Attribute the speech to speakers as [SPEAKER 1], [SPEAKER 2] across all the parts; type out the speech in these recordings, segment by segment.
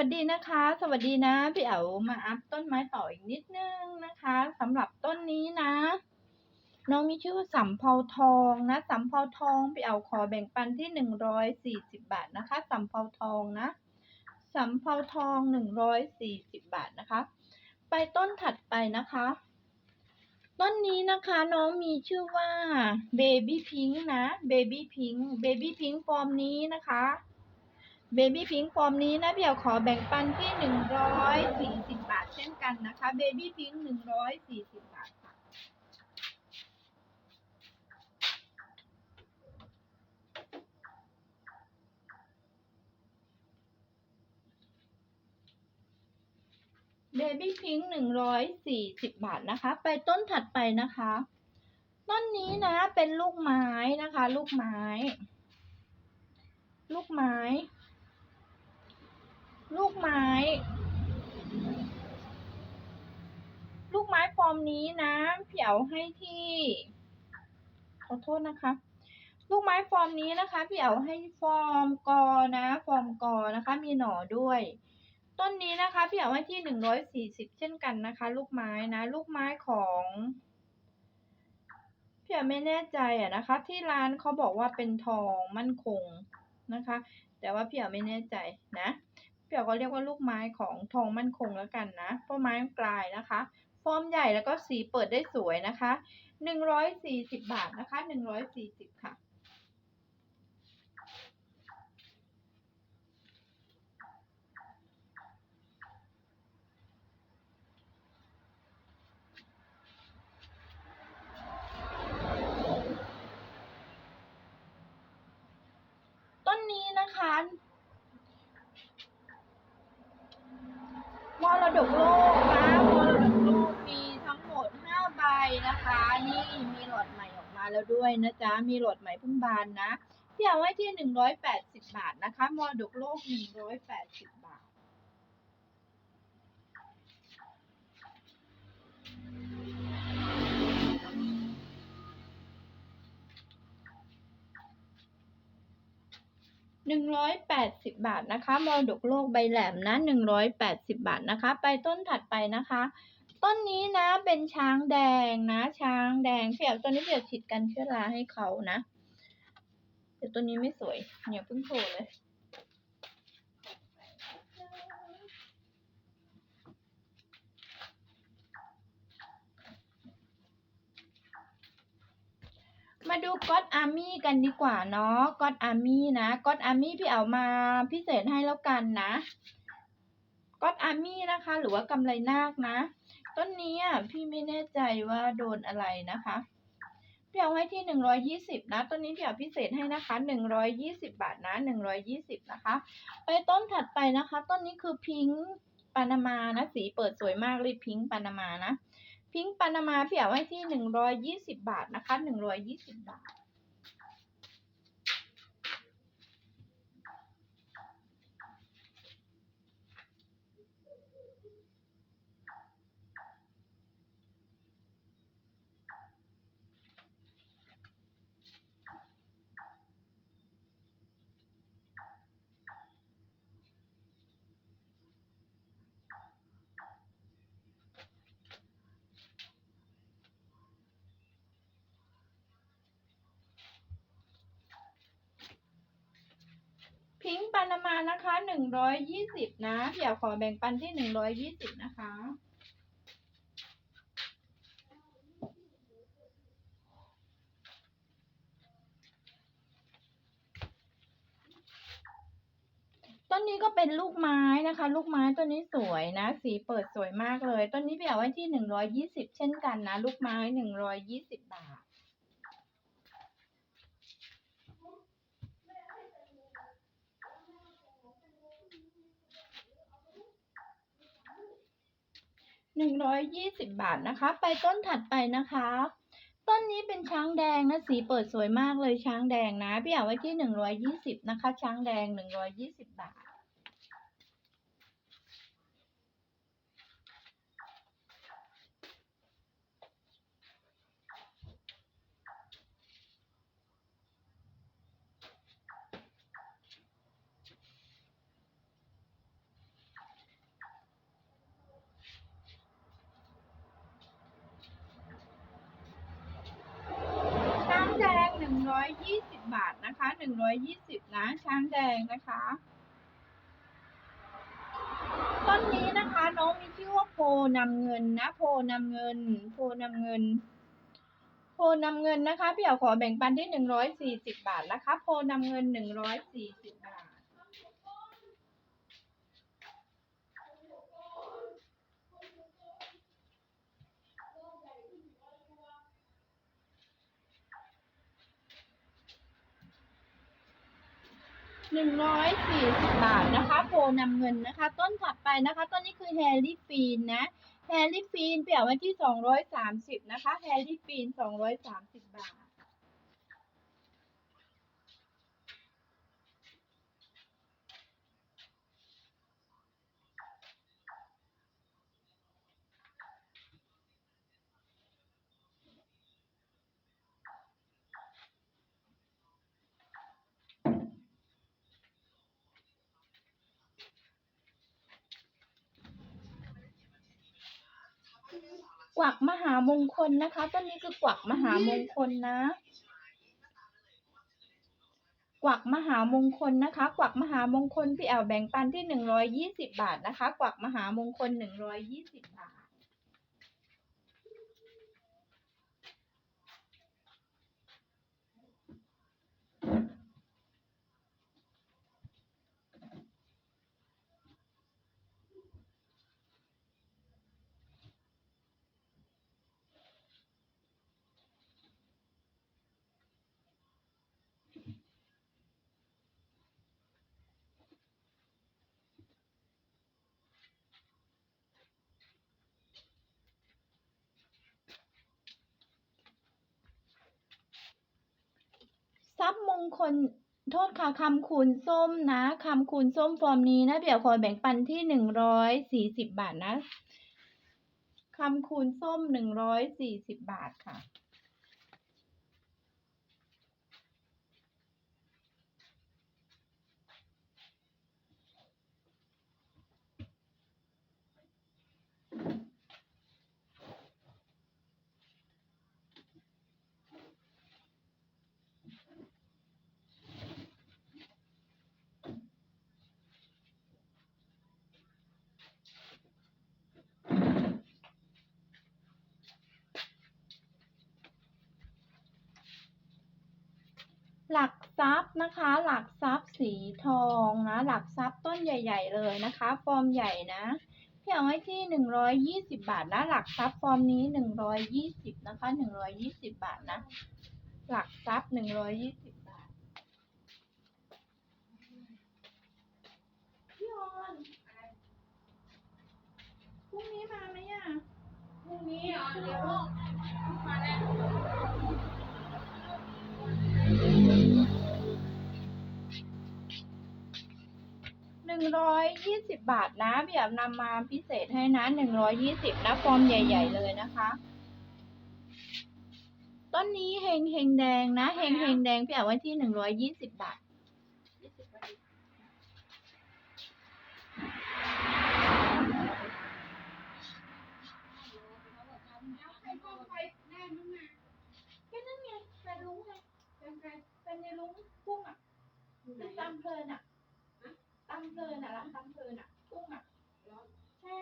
[SPEAKER 1] วัสดีนะคะ สวัสดีนะ พี่เอ๋วมาอัพต้นไม้ต่ออีกนิดนึงนะคะสำหรับต้นนี้นะ น้องมีชื่อว่าสำเภาทองนะสำเภาทองพี่เอ๋วขอแบ่งปันที่หนึ่งร้อยสี่สิบบาทนะคะสำเภาทองนะสำเภาทองหนึ่งร้อยสี่สิบบาทนะคะ ไปต้นถัดไปนะคะ ต้นนี้นะคะน้องมีชื่อว่า Baby Pink นะ Baby Pink Baby Pink ฟอร์มนี้นะคะ เบบี้พิงฟอร์มนี้นะเพี่เอาขอแบ่งปันที่หนึ่งร้อยสี่สิบบาทเช่นกันนะคะเบบี้พิงหนึ่งร้อยสี่สิบบาทค่ะเบบี้พิงค์หนึ่งร้อยสี่สิบบาทนะคะ ไปต้นถัดไปนะคะ ต้นนี้นะเป็นลูกไม้นะคะ ลูกไม้ ลูกไม้ ลูกไม้ ลูกไม้ฟอร์มนี้นะพี่เอาให้ที่ ขอโทษนะคะ ลูกไม้ฟอร์มนี้นะคะพี่เอาให้ฟอร์มกอนะ ฟอร์มกอนะคะ มีหน่อด้วย ต้นนี้นะคะพี่เอาให้ที่หนึ่งร้อยสี่สิบเช่นกันนะคะ ลูกไม้นะ ลูกไม้ของพี่เอไม่แน่ใจอะนะคะ ที่ร้านเขาบอกว่าเป็นทองมั่นคงนะคะ แต่ว่าพี่เอไม่แน่ใจนะ พี่อ๋อก็เรียกว่าลูกไม้ของทองมั่นคงแล้วกันนะ เพราะไม้มันกลายนะคะ ฟอร์มใหญ่แล้วก็สีเปิดได้สวยนะคะหนึ่งร้อยสี่สิบบาทนะคะหนึ่งร้อยสี่สิบค่ะต้นนี้นะคะม รดกโลกนะมรดกโลกมีทั้งหมดห้าใบนะคะ นี่มีหลอดใหม่ออกมาแล้วด้วยนะจ๊ะ มีหลอดใหม่พุ่งบานนะพี่เอาไว้ที่หนึ่งร้อยแปดสิบบาทนะคะมรดกโลกหนึ่งร้อยแปดสิบบาท หนึ่งร้อยแปดสิบบาทนะคะมรดกโลกใบแหลมนะหนึ่งร้อยแปดสิบบาทนะคะ ไปต้นถัดไปนะคะ ต้นนี้นะเป็นช้างแดงนะ ช้างแดงเดี๋ยวตัวนี้เดี๋ยวฉีดกันเชื้อราให้เขานะ เดี๋ยวตัวนี้ไม่สวยอย่าเพิ่งโผล่เลย มาดูก็อดอาร์มี่กันดีกว่าเนาะก็อดอาร์มี่นะก็อดอาร์มี่พี่เอามาพิเศษให้แล้วกันนะก็อดอาร์มี่นะคะ หรือว่ากำไรนาคนะ ต้นนี้อะพี่ไม่แน่ใจว่าโดนอะไรนะคะพี่เอาให้ที่หนึ่งร้อยยี่สิบนะ ต้นนี้พี่เอาพิเศษให้นะคะหนึ่งร้อยยี่สิบบาทนะหนึ่งร้อยยี่สิบนะคะ ไปต้นถัดไปนะคะ ต้นนี้คือพิงค์ปานามานะ สีเปิดสวยมากเลยพิงค์ปานามานะ พิงค์ปานามาพี่เอาไว้ที่หนึ่งร้อยยี่สิบบาทนะคะหนึ่งร้อยยี่สิบบาท พิงค์ปานามานะคะหนึ่งร้อยยี่สิบนะพี่เอาขอแบ่งปันที่หนึ่งร้อยยี่สิบนะคะต้นนี้ก็เป็นลูกไม้นะคะ ลูกไม้ต้นนี้สวยนะ สีเปิดสวยมากเลย ต้นนี้พี่เอาไว้ที่หนึ่งร้อยยี่สิบเช่นกันนะ ลูกไม้หนึ่งร้อยยี่สิบบาท หนึ่งร้อยยี่สิบบาทนะคะ ไปต้นถัดไปนะคะ ต้นนี้เป็นช้างแดงนะสีเปิดสวยมากเลยช้างแดงนะ พี่เอาไว้ที่หนึ่งร้อยยี่สิบนะคะ ช้างแดงหนึ่งร้อยยี่สิบบาท อยยี่สิบบาทนะคะหนึ่งร้อยยี่สิบนะช้างแดงนะคะ ต้นนี้นะคะน้องมีชื่อว่าโพนำเงินนะ โพนำเงิน โพนำเงิน โพนำเงินนะคะ พี่เอาขอแบ่งปันที่หนึ่งร้อยสี่สิบบาทนะคะ โพนำเงินหนึ่งร้อยสี่สิบบาท 140 บาทนะคะโพนำเงินนะคะ ต้นถัดไปนะคะ ต้นนี้คือแฮร์รี่ฟีนนะแฮร์รี่ฟีนเปลี่ยนไว้ที่ 230 นะคะแฮร์รี่ฟีน 230 กวักมหามงคลนะคะ ต้นนี้คือกวักมหามงคลนะ กวักมหามงคลนะคะ กวักมหามงคลพี่แอลแบ่งปันที่หนึ่งร้อยยี่สิบบาทนะคะ กวักมหามงคลหนึ่งร้อยยี่สิบบาท ทรัพย์ม งคลโทษค่ะคำคูณส้มนะคำคูณส้มฟอร์มนี้นะเดี๋ยวขอแบ่งปันที่หนึ่งร้อยสี่สิบบาทนะคำคูณส้มหนึ่งร้อยสี่สิบบาทค่ะ หลักทรัพย์นะคะ หลักทรัพย์สีทองนะ หลักทรัพย์ต้นใหญ่ ๆ เลยนะคะ ฟอร์มใหญ่นะพี่เอาไว้ที่หนึ่งร้อยยี่สิบาทนะ หลักทรัพย์ฟอร์มนี้หนึ่งร้อยยี่สิบนะคะหนึ่งร้อยยี่สิบาทนะ หลักทรัพย์หนึ่งร้อยยี่สิบบาท พี่ออนพรุ่งนี้มาไหมอะ
[SPEAKER 2] พรุ่งนี้อะเดี๋ยวมาแล้ว
[SPEAKER 1] หนึ่งร้อยยี่สิบบาทนะพี่แอมนำมาพิเศษให้นะหนึ่งร้อยยี่สิบนะฟอร์มใหญ่ ๆ เลยนะคะ ต้นนี้เฮงเฮงแดงนะเฮงเฮงแดงพี่แอมไว้ที่หนึ่งร้อยยี่สิบบาท
[SPEAKER 2] ใครก็ไปแน่มึงอะ
[SPEAKER 1] แค่นั้นไงแฟนลุงไง
[SPEAKER 2] เป็น ใคร
[SPEAKER 1] แฟนในลุงกุ้งอะ
[SPEAKER 2] อยู่ไหน
[SPEAKER 1] ที่ตำเพลินอะตำเพลินอะร้านตำเพลินอะกุ้งอะใช่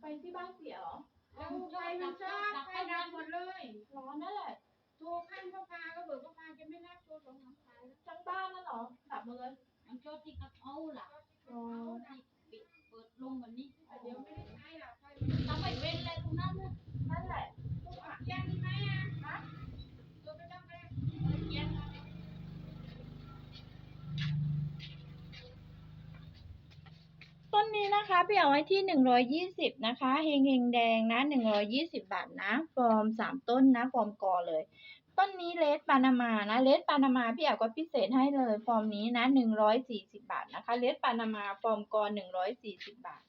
[SPEAKER 1] ไปที่บ้านเสียเหรอ
[SPEAKER 2] เอาใครมันชอบใครดังหมดเลย
[SPEAKER 1] ร้อนนั่นแหละ
[SPEAKER 2] โทรข้างพ่อพาก็เบิกพ่อพาจะไม่รับโทรสองสามสายแล้ว
[SPEAKER 1] ทั้งบ้านนั่นเหรอดับหมดเลย
[SPEAKER 3] มันโจที่กับเอาล่ะ
[SPEAKER 1] อ๋อ
[SPEAKER 3] ปิดเปิดลงวันนี้
[SPEAKER 2] เดี๋ยวไม่ได้ใช้หรอกใคร
[SPEAKER 3] ทำไมเป็นอะไรตรงนั้นน่ะ
[SPEAKER 1] นั่นแหละกุ้งอะ
[SPEAKER 2] แจ้งดีไหมอะฮะตัวไม่ต้องแจ้งแจ้ง
[SPEAKER 1] ต้นนี้นะคะพี่เอาไว้ที่หนึ่งร้อยยี่สิบนะคะ เฮงเฮงแดงนะหนึ่งร้อยี่สิบบาทนะ ฟอร์มสามต้นนะ ฟอร์มกอเลย ต้นนี้เลสปานามานะ เลสปานามาพี่เอาก็พิเศษให้เลย ฟอร์มนี้นะหนึ่งร้อยสี่สิบบาทนะคะ เลสปานามา ฟอร์มกอหนึ่งร้อยสี่สิบบาท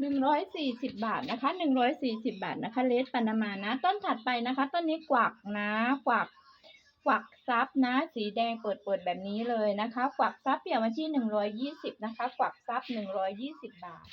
[SPEAKER 1] หนึ่งร้อยสี่สิบบาทนะคะหนึ่งร้อยสี่สิบาทนะคะเลสปานามานะ ต้นถัดไปนะคะ ต้นนี้กวักนะกวักกวักซับนะ สีแดงเปิดเปิดแบบนี้เลยนะคะ กวักซับเปลี่ยนมาที่หนึ่งร้อยยี่สิบนะคะ กวักซับหนึ่งร้อยยี่สิบบาท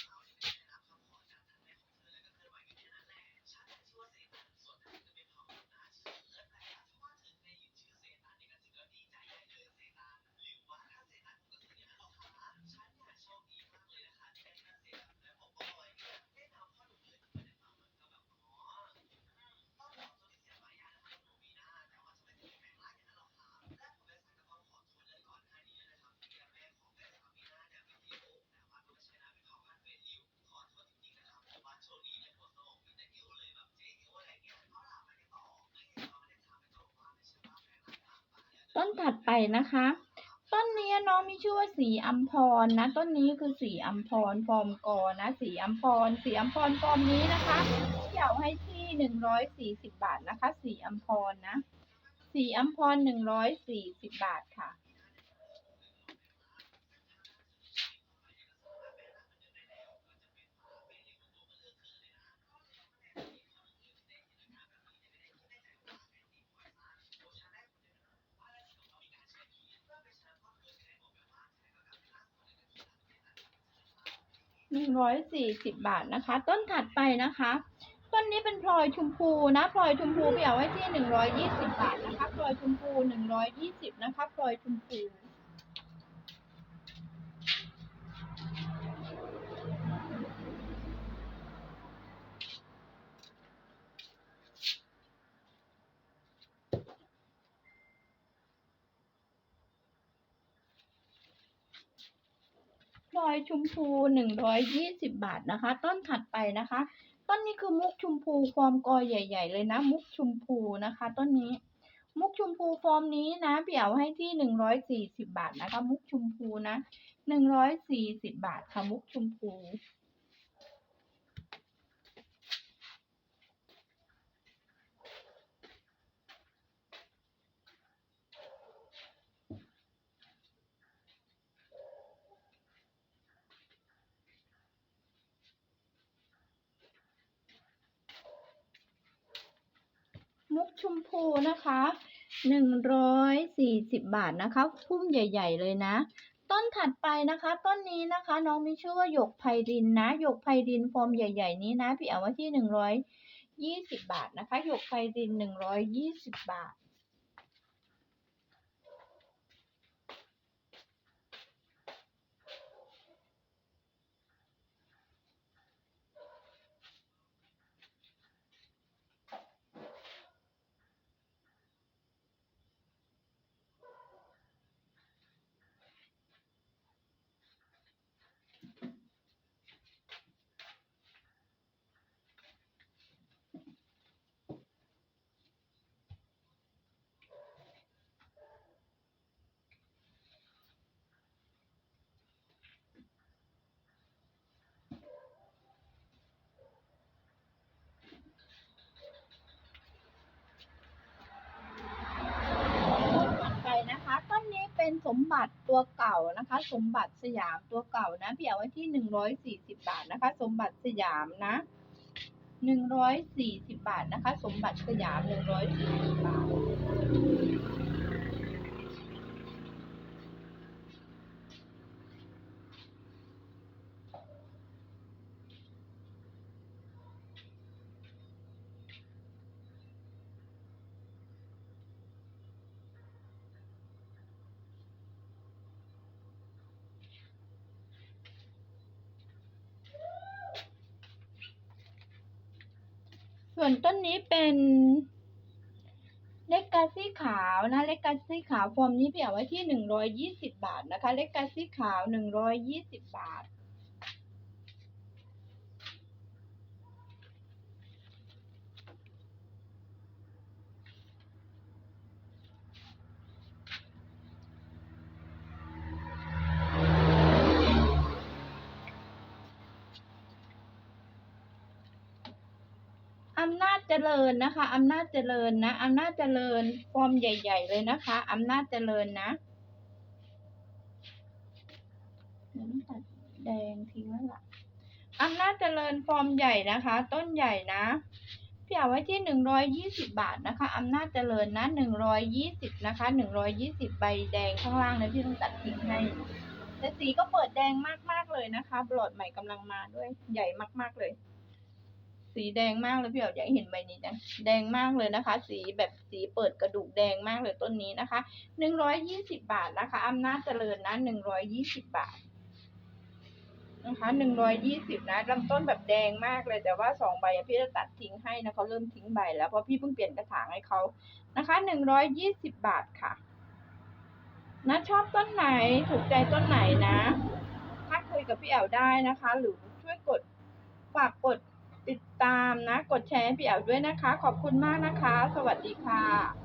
[SPEAKER 1] ต้นถัดไปนะคะ ต้นนี้น้องมีชื่อว่าสีอัมพรนะ ต้นนี้คือสีอัมพรฟอร์มกอนะ สีอัมพร สีอัมพรฟอร์มนี้นะคะเดี่ยวให้ที่หนึ่งร้อยสี่สิบบาทนะคะ สีอัมพรนะ สีอัมพรหนึ่งร้อยสี่สิบบาทค่ะ หนึ่งร้อยสี่สิบบาทนะคะ ต้นถัดไปนะคะ ต้นนี้เป็นพลอยชมพูนะพลอยชมพูเปี่ยวไว้ที่หนึ่งร้อยยี่สิบบาทนะคะพลอยชมพูหนึ่งร้อยยี่สิบนะคะพลอยชมพูพล อยชมพูหนึ่งร้อยยี่สิบบาทนะคะ ต้นถัดไปนะคะ ต้นนี้คือมุกชมพูฟอร์มกอใหญ่ ๆ เลยนะ มุกชมพูนะคะ ต้นนี้ มุกชมพูฟอร์มนี้นะเปี่ยวให้ที่หนึ่งร้อยสี่สิบบาทนะคะ มุกชมพูนะหนึ่งร้อยสี่สิบบาทค่ะมุกชมพู มุกชมพูนะคะหนึ่งร้อยสี่สิบบาทนะคะ พุ่มใหญ่ ๆ เลยนะ ต้นถัดไปนะคะ ต้นนี้นะคะ น้องมีชื่อว่าหยกไพรินนะหยกไพรินฟอร์มใหญ่ ๆ นี้นะ พี่เอาไว้ที่หนึ่งร้อยยี่สิบบาทนะคะหยกไพรินหนึ่งร้อยยี่สิบบาท ต้นถัดไปนะคะ ต้นนี้เป็นสมบั ตัวเก่านะคะ สมบัติสยามตัวเก่านะพี่เอาไว้ที่หนึ่งร้อยสี่สิบบาทนะคะ สมบัติสยามนะหนึ่งร้อยสี่สิบบาทนะคะ สมบัติสยามหนึ่งร้อยสี่สิบบาท ส่วนต้นนี้เป็นเล็กกาซี่ขาวนะเล็กกาซี่ขาวฟอร์มนี้เปี่ยไว้ที่หนึ่งร้อยยี่สิบบาทนะคะเล็กกาซี่ขาวหนึ่งร้อยยี่สิบบาท อำนาจเจริญนะคะอำนาจเจริญนะอำนาจเจริญฟอร์มใหญ่ ๆ เลยนะคะอำนาจเจริญนะเดี๋ยวต้องตัดแดงทิ้งแล้วล่ะอำนาจเจริญฟอร์มใหญ่นะคะ ต้นใหญ่นะพี่เอาไว้ที่หนึ่งร้อยยี่สิบาทนะคะอำนาจเจริญนะหนึ่งร้อยยี่สิบนะคะหนึ่งร้อยยี่สิบใบแดงข้างล่างนะพี่ต้องตัดทิ้งให้แต่สีก็เปิดแดงมากๆเลยนะคะบลอดใหม่กำลังมาด้วยใหญ่มากๆเลย สีแดงมากเลยพี่เอาอยากเห็นใบนี้นะแดงมากเลยนะคะ สีแบบสีเปิดกระดูกแดงมากเลยต้นนี้นะคะหนึ่งร้อยยี่สิบาทนะคะอำนาจเจริญนะหนึ่งร้อยยี่สิบบาทนะคะหนึ่งร้อยยี่สิบนะลำต้นแบบแดงมากเลยแต่ว่าสองใบพี่จะตัดทิ้งให้นะเขาเริ่มทิ้งใบแล้วเพราะพี่เพิ่งเปลี่ยนกระถางให้เขานะคะหนึ่งร้อยยี่สิบบาทค่ะนะชอบต้นไหนถูกใจต้นไหนนะทักคุยกับพี่แอวได้นะคะ หรือช่วยกดฝากกด ติดตามนะ กดแชร์ให้พี่แอวด้วยนะคะ ขอบคุณมากนะคะ สวัสดีค่ะ